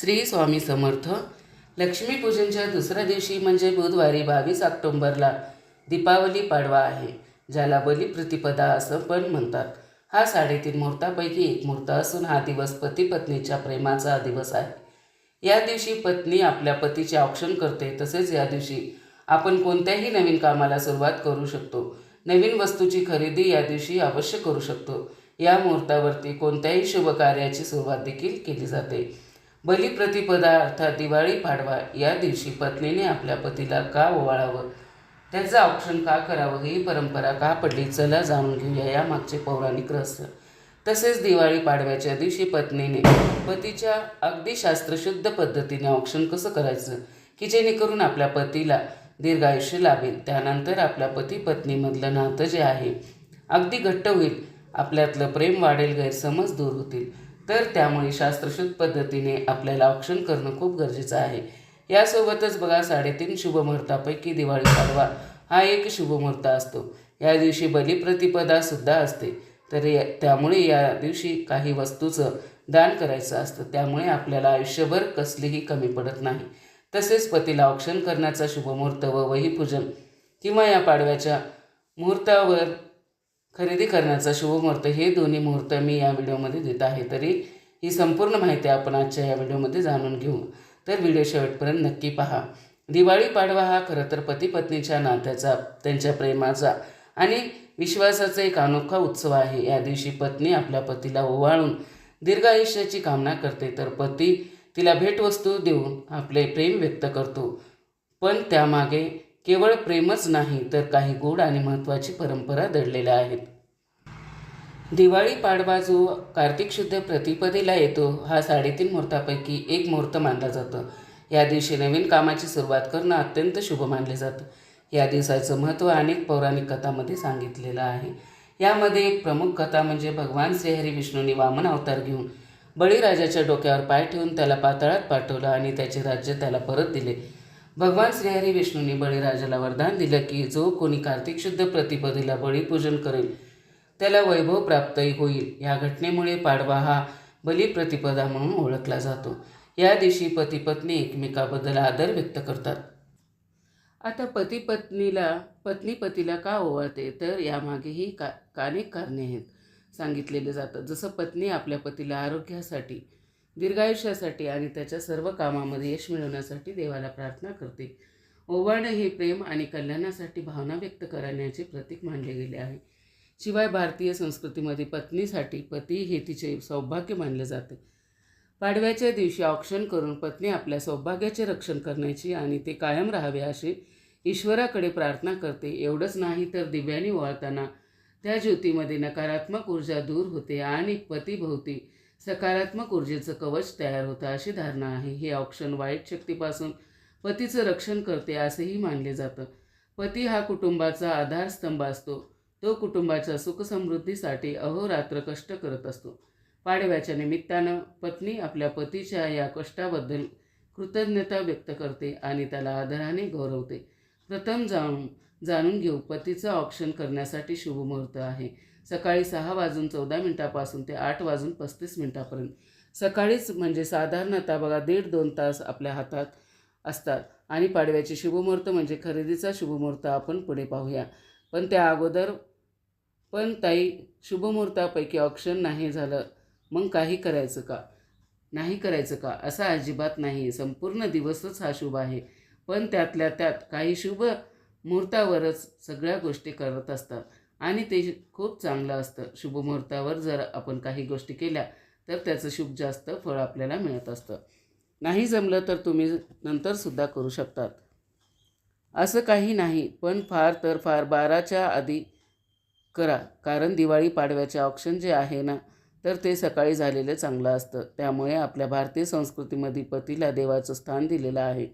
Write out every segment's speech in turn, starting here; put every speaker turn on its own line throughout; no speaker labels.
श्री स्वामी समर्थ. लक्ष्मीपूजनच्या दुसऱ्या दिवशी म्हणजे बुधवारी बावीस ऑक्टोंबरला दीपावली पाडवा आहे ज्याला बलिप्रतिपदा असं पण म्हणतात. हा साडेतीन मुहूर्तापैकी एक मुहूर्त असून हा दिवस पती पत्नीच्या प्रेमाचा दिवस आहे. या दिवशी पत्नी आपल्या पतीचे औक्षण करते तसेच या दिवशी आपण कोणत्याही नवीन कामाला सुरुवात करू शकतो. नवीन वस्तूची खरेदी या दिवशी अवश्य करू शकतो. या मुहूर्तावरती कोणत्याही शुभ कार्याची सुरुवात देखील केली जाते. बलिप्रतिपदा अर्थात दिवाळी पाडवा या दिवशी पत्नीने आपल्या पतीला का ओवाळावं? त्याचं औक्षण का करावं? ही परंपरा का पडली? चला जाणून घेऊया या मागचे पौराणिक रहस्य. तसेच दिवाळी पाडव्याच्या दिवशी पत्नीने पतीच्या अगदी शास्त्रशुद्ध पद्धतीने औक्षण कसं करायचं? की जेणेकरून आपल्या पतीला दीर्घायुष्य लाभेल? त्यानंतर आपल्या पती पत्नीमधलं नातं जे आहे अगदी घट्ट होईल. आपल्यातलं प्रेम वाढेल गैरसमज दूर होतील. तर त्यामुळे शास्त्रशुद्ध पद्धतीने आपल्याला औक्षण करणं खूप गरजेचं आहे. यासोबतच बघा साडेतीन शुभमुहूर्तापैकी दिवाळी पाडवा हा एक शुभमुहूर्त असतो. या दिवशी बलिप्रतिपदा सुद्धा असते. तर या त्यामुळे या दिवशी काही वस्तूचं दान करायचं असतं. त्यामुळे आपल्याला आयुष्यभर कसलीही कमी पडत नाही. तसेच पतीला औक्षण करण्याचा शुभमुहूर्त व वहीपूजन किंवा या पाडव्याच्या मुहूर्तावर खरेदी करण्याचा शुभमुहूर्त हे दोन्ही मुहूर्त मी या व्हिडिओमध्ये देत आहे. तरी ही संपूर्ण माहिती आपण आजच्या या व्हिडिओमध्ये जाणून घेऊ. तर व्हिडिओ शेवटपर्यंत नक्की पहा. दिवाळी पाडवा हा खरं तर पती पत्नीच्या नात्याचा त्यांच्या प्रेमाचा आणि विश्वासाचा एक अनोखा उत्सव आहे. या दिवशी पत्नी आपल्या पतीला ओवाळून दीर्घ आयुष्याची कामना करते. तर पती तिला भेटवस्तू देऊन आपले प्रेम व्यक्त करतो. पण त्यामागे केवळ प्रेमच नाही तर काही गोड आणि महत्त्वाची परंपरा दडलेल्या आहेत. दिवाळी पाडवा जो कार्तिक शुद्ध प्रतिपदेला येतो हा साडेतीन मुहूर्तापैकी एक मुहूर्त मानला जातो. या दिवशी नवीन कामाची सुरुवात करणं अत्यंत शुभ मानले जातं. या दिवसाचं महत्त्व अनेक पौराणिक कथामध्ये सांगितलेलं आहे. यामध्ये एक प्रमुख कथा म्हणजे भगवान श्रीहरी विष्णूने वामन अवतार घेऊन बळीराजाच्या डोक्यावर पाय ठेवून त्याला पाताळात पाठवलं आणि त्याचे राज्य त्याला परत दिले. भगवान श्रीहरी विष्णूने बळीराजाला वरदान दिलं की जो कोणी कार्तिक शुद्ध प्रतिपदेला बळीपूजन करेल त्याला वैभव प्राप्तही होईल. या घटनेमुळे पाडवा हा बलिप्रतिपदा म्हणून ओळखला जातो. या दिवशी पती पत्नी एकमेकाबद्दल आदर व्यक्त करतात. आता पती पत्नीला पत्नी पतीला का ओवाळते? तर यामागेही का अनेक कारणे आहेत. सांगितलेले जातं. जसं पत्नी आपल्या पतीला आरोग्यासाठी दीर्घायुष्यासाठी आणि त्याच्या सर्व कामामध्ये यश मिळवण्यासाठी देवाला प्रार्थना करते. ओवाळणं हे प्रेम आणि कल्याणासाठी भावना व्यक्त करण्याचे प्रतीक मानले गेले आहे. शिवाय भारतीय संस्कृतीमध्ये पत्नीसाठी पती हे तिचे सौभाग्य मानले जाते. पाडव्याच्या दिवशी औक्षण करून पत्नी आपल्या सौभाग्याचे रक्षण करण्याची आणि ते कायम राहावे अशी ईश्वराकडे प्रार्थना करते. एवढंच नाही तर दिव्याने वाळताना त्या ज्योतीमध्ये नकारात्मक ऊर्जा दूर होते आणि पतीभोवती सकारात्मक ऊर्जेचं कवच तयार होतं अशी धारणा आहे. हे औक्षण वाईट शक्तीपासून पतीचं रक्षण करते असेही मानले जातं. पती हा कुटुंबाचा आधारस्तंभ असतो. तो कुटुंबाच्या सुखसमृद्धीसाठी अहोरात्र कष्ट करत असतो. पाडव्याच्या निमित्तानं पत्नी आपल्या पतीच्या या कष्टाबद्दल कृतज्ञता व्यक्त करते आणि त्याला आदराने गौरवते. प्रथम जाणून जाणून घेऊ पतीचं ऑप्शन करण्यासाठी शुभ मुहूर्त आहे. सकाळी सहा वाजून चौदा मिनटापासून ते आठ वाजून पस्तीस मिनटापर्यंत. सकाळीच म्हणजे साधारणतः बघा दीड दोन तास आपल्या हातात असतात. आणि पाडव्याचे शुभमुहूर्त म्हणजे खरेदीचा शुभमुहूर्त आपण पुढे पाहूया. पण त्या अगोदर पण ताई शुभमुहूर्तापैकी ऑप्शन नाही झालं. मग काही करायचं का? नाही करायचं का? असा अजिबात नाही. संपूर्ण दिवसच हा शुभ आहे. पण त्यातल्या त्यात काही शुभ मुहूर्तावरच सगळ्या गोष्टी करत असतात. आणि ते खूप चांगलं असतं. शुभमुहूर्तावर जर आपण काही गोष्टी केल्या तर त्याचं शुभ जास्त फळ आपल्याला मिळत असतं. नाही जमलं तर तुम्ही नंतरसुद्धा करू शकतात. असं काही नाही पण फार तर फार बाराच्या आधी करा. कारण दिवाळी पाडव्याचे ऑप्शन जे आहे ना तर ते सकाळी झालेलं चांगलं असतं. त्यामुळे आपल्या भारतीय संस्कृतीमध्ये पतीला देवाचं स्थान दिलेलं आहे.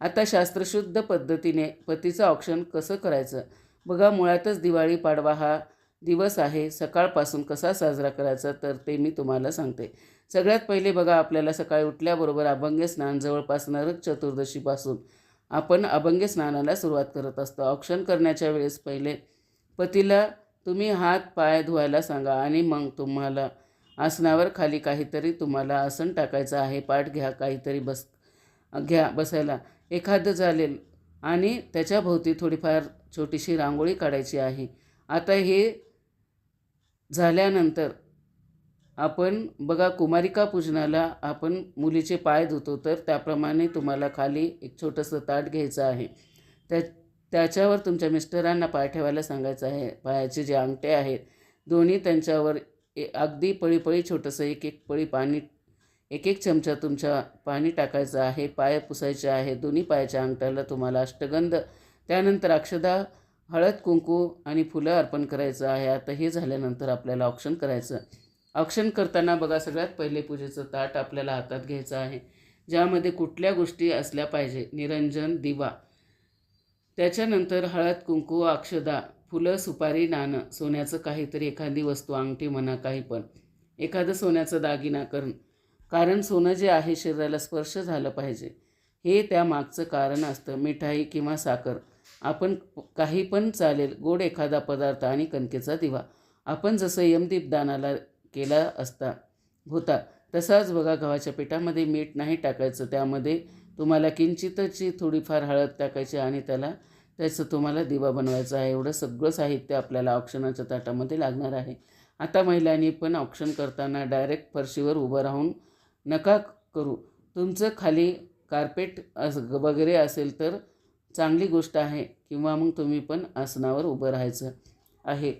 आता शास्त्रशुद्ध पद्धतीने पतीचं ऑप्शन कसं करायचं? बघा मुळातच दिवाळी पाडवा हा दिवस आहे. सकाळपासून कसा साजरा करायचा तर ते मी तुम्हाला सांगते. सगळ्यात पहिले बघा आपल्याला सकाळी उठल्याबरोबर अभंग्य स्नान जवळपास नरक चतुर्दशीपासून आपण अभंग्य स्नानाला सुरुवात करत असतो. औक्षण करण्याच्या वेळेस पहिले पतीला तुम्ही हात पाय धुवायला सांगा आणि मग तुम्हाला आसनावर खाली काहीतरी तुम्हाला आसन टाकायचं आहे. पाठ घ्या काहीतरी बस घ्या बसायला. एखादं चालेल आणि त्याच्याभोवती थोडीफार छोटीशी रांगोळी काढायची आहे. आता हे झाल्यानंतर आपण बघा कुमारिका पूजनाला आपण मुलीचे पाय धुतो तर त्याप्रमाणे तुम्हाला खाली एक छोटंसं ताट घ्यायचं आहे. त्या त्याच्यावर तुमच्या मिस्टरांना पाय ठेवायला सांगायचं आहे. पायाचे जे अंगठे आहेत दोन्ही त्यांच्यावर ए- अगदी पळी पळी छोटंसं एक एक पळी पाणी एक एक चमचा तुमच्या पाणी टाकायचं आहे. पाय पुसायचे आहे दोन्ही पायाच्या अंगठ्याला तुम्हाला अष्टगंध त्यानंतर अक्षदा हळद कुंकू आणि फुलं अर्पण करायचं आहे. आता हे झाल्यानंतर आपल्याला औक्षण करायचं. औक्षण करताना बघा सगळ्यात पहिले पूजेचं ताट आपल्याला हातात घ्यायचं आहे. ज्यामध्ये कुठल्या गोष्टी असल्या पाहिजे? निरंजन दिवा. त्याच्यानंतर हळद कुंकू अक्षदा फुलं सुपारी नाणं सोन्याचं काहीतरी एखादी वस्तू अंगठी म्हणा काही पण. एखादं सोन्याचं दागिना करण कारण सोनं जे आहे शरीराला स्पर्श झालं पाहिजे. हे त्या मागचं कारण असतं. मिठाई किंवा साखर. आपण काही पण चालेल गोड एखादा पदार्थ आणि कणकेचा दिवा. आपण जसं यमदीप दानाला केला असता होता तसाच बघा गव्हाच्या पिठामध्ये मीठ नाही टाकायचं. त्यामध्ये तुम्हाला किंचितची थोडीफार हळद टाकायची आणि त्याला त्याचं तुम्हाला दिवा बनवायचा आहे. एवढं सगळं साहित्य आपल्याला औक्षणाच्या ताटामध्ये लागणार आहे. आता महिलांनी पण औक्षण करताना डायरेक्ट फरशीवर उभं राहून नका करू. तुमचं खाली कार्पेट अस वगैरे असेल तर चांगली गोष्ट आहे किंवा मग तुम्ही पण आसनावर उभं राहायचं आहे.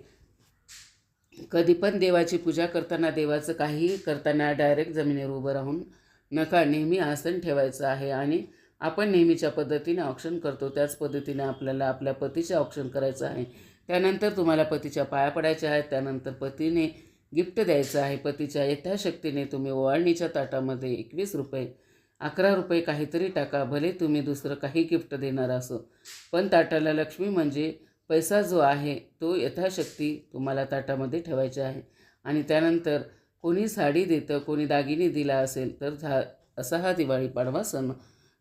कधी पण देवाची पूजा करताना देवाचं काहीही करताना डायरेक्ट जमिनीवर उभं राहून नका नेहमी आसन ठेवायचं आहे आणि आपण नेहमीच्या पद्धतीने औक्षण करतो. त्याच पद्धतीने आपल्याला आपल्या पतीचे औक्षण करायचं आहे. त्यानंतर तुम्हाला पतीच्या पाया पडायच्या आहेत. त्यानंतर पतीने गिफ्ट द्यायचं आहे. पतीच्या यथाशक्तीने तुम्ही ओवाळणीच्या ताटामध्ये एकवीस रुपये अकरा रुपये काहीतरी टाका भले तुम्ही दुसरं काही गिफ्ट देणार असो. पण ताटाला लक्ष्मी म्हणजे पैसा जो आहे तो यथाशक्ती तुम्हाला ताटामध्ये ठेवायचा आहे. आणि त्यानंतर कोणी साडी देतं कोणी दागिने दिला असेल तर झा असा हा दिवाळी पाडवा सण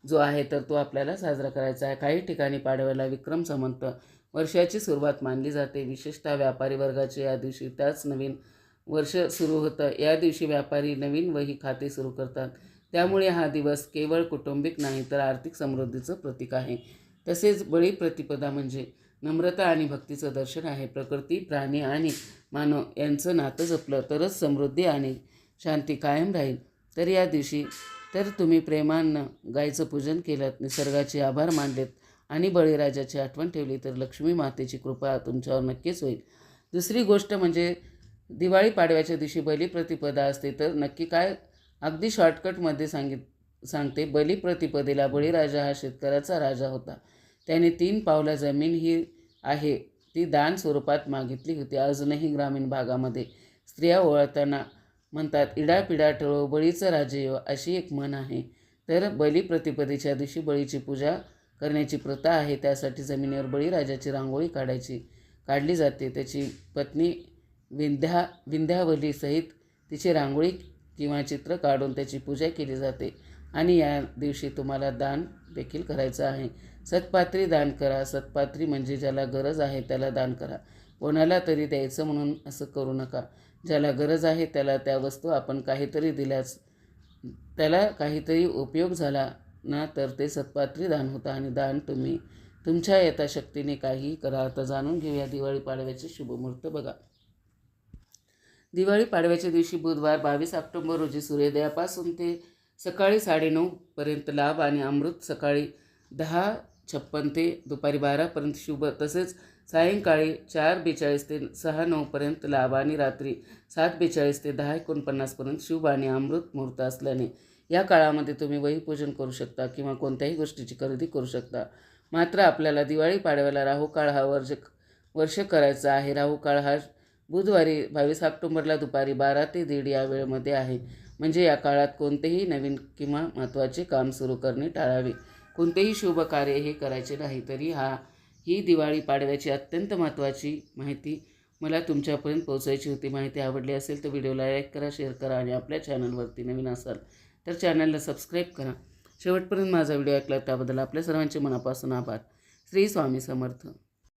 जो आहे तर तो आपल्याला साजरा करायचा आहे. काही ठिकाणी पाडव्याला विक्रम संमंत वर्षाची सुरुवात मानली जाते. विशेषतः व्यापारी वर्गाचे या दिवशी त्याच नवीन वर्ष सुरू होतं. या दिवशी व्यापारी नवीन वही खाते सुरू करतात. त्यामुळे हा दिवस केवळ कौटुंबिक नाही तर आर्थिक समृद्धीचं प्रतीक आहे. तसेच बळी प्रतिपदा म्हणजे नम्रता आणि भक्तीचं दर्शन आहे. प्रकृती प्राणी आणि मानव यांचं नातं जपलं तरच समृद्धी आणि शांती कायम राहील. तर या दिवशी तर तुम्ही प्रेमानं गायचं पूजन केलं निसर्गाचे आभार मानलेत आणि बळीराजाची आठवण ठेवली तर लक्ष्मी मातेची कृपा तुमच्यावर नक्कीच होईल. दुसरी गोष्ट म्हणजे दिवाळी पाडव्याच्या दिवशी बलिप्रतिपदा असते तर नक्की काय अगदी शॉर्टकटमध्ये सांगित सांगते बलिप्रतिपदेला बळीराजा हा शेतकऱ्याचा राजा होता. त्याने तीन पावलं जमीन ही आहे ती दान स्वरूपात मागितली होती. अजूनही ग्रामीण भागामध्ये स्त्रिया ओळखताना म्हणतात इडा पिडा टळो बळीचं राजे अशी एक म्हण आहे. तर बलिप्रतिपदेच्या दिवशी बळीची पूजा करण्याची प्रथा आहे. त्यासाठी जमिनीवर बळीराजाची रांगोळी काढायची काढली जाते. त्याची पत्नी विंध्या विंध्यावलीसहित तिची रांगोळी किंवा चित्र काढून त्याची पूजा केली जाते आणि या दिवशी तुम्हाला दान देखील करायचं आहे. सतपात्री दान करा. सतपात्री म्हणजे ज्याला गरज आहे त्याला दान करा. कोणाला तरी द्यायचं म्हणून असं करू नका. ज्याला गरज आहे त्याला त्या वस्तू आपण काहीतरी दिल्यास त्याला काहीतरी उपयोग झाला ना तर ते सत्पात्री दान होतं आणि दान तुम्ही तुमच्या यथाशक्तीने काहीही करा. आता जाणून घेऊया दिवाळी पाडव्याचे शुभमुहूर्त बघा. दिवाळी पाडव्याच्या दिवशी बुधवार बावीस ऑक्टोंबर रोजी सूर्योदयापासून ते सकाळी साडेनऊपर्यंत लाभ आणि अमृत सकाळी दहा छप्पन ते दुपारी बारापर्यंत शुभ तसेच सायंकाळी चार बेचाळीस ते सहा नऊपर्यंत लाभ आणि रात्री सात बेचाळीस ते दहा एकोणपन्नासपर्यंत शुभ आणि अमृत मुहूर्त असल्याने या काळामध्ये तुम्ही वहीपूजन करू शकता किंवा कोणत्याही गोष्टीची खरेदी करू शकता. मात्र आपल्याला दिवाळी पाडव्याला राहू काळ हा वर्ष वर्ष करायचा आहे. राहू काळ हा बुधवारी बावीस ऑक्टोंबरला दुपारी बारा ते दीड या वेळेमध्ये आहे. म्हणजे या काळात कोणतेही नवीन किंवा महत्त्वाचे काम सुरू करणे टाळावे. कोणतेही शुभ कार्य हे करायचे नाही तरी हा ही दिवाळी पाडव्याची अत्यंत महत्त्वाची माहिती मला तुमच्यापर्यंत पोहोचायची होती. माहिती आवडली असेल तर व्हिडिओला लाईक करा शेअर करा आणि आपल्या चॅनलवरती नवीन असाल तर चॅनलला सबस्क्राईब करा. शेवटपर्यंत माझा व्हिडिओ ऐकला त्याबद्दल आपल्या सर्वांचे मनापासून आभार. श्री स्वामी समर्थ.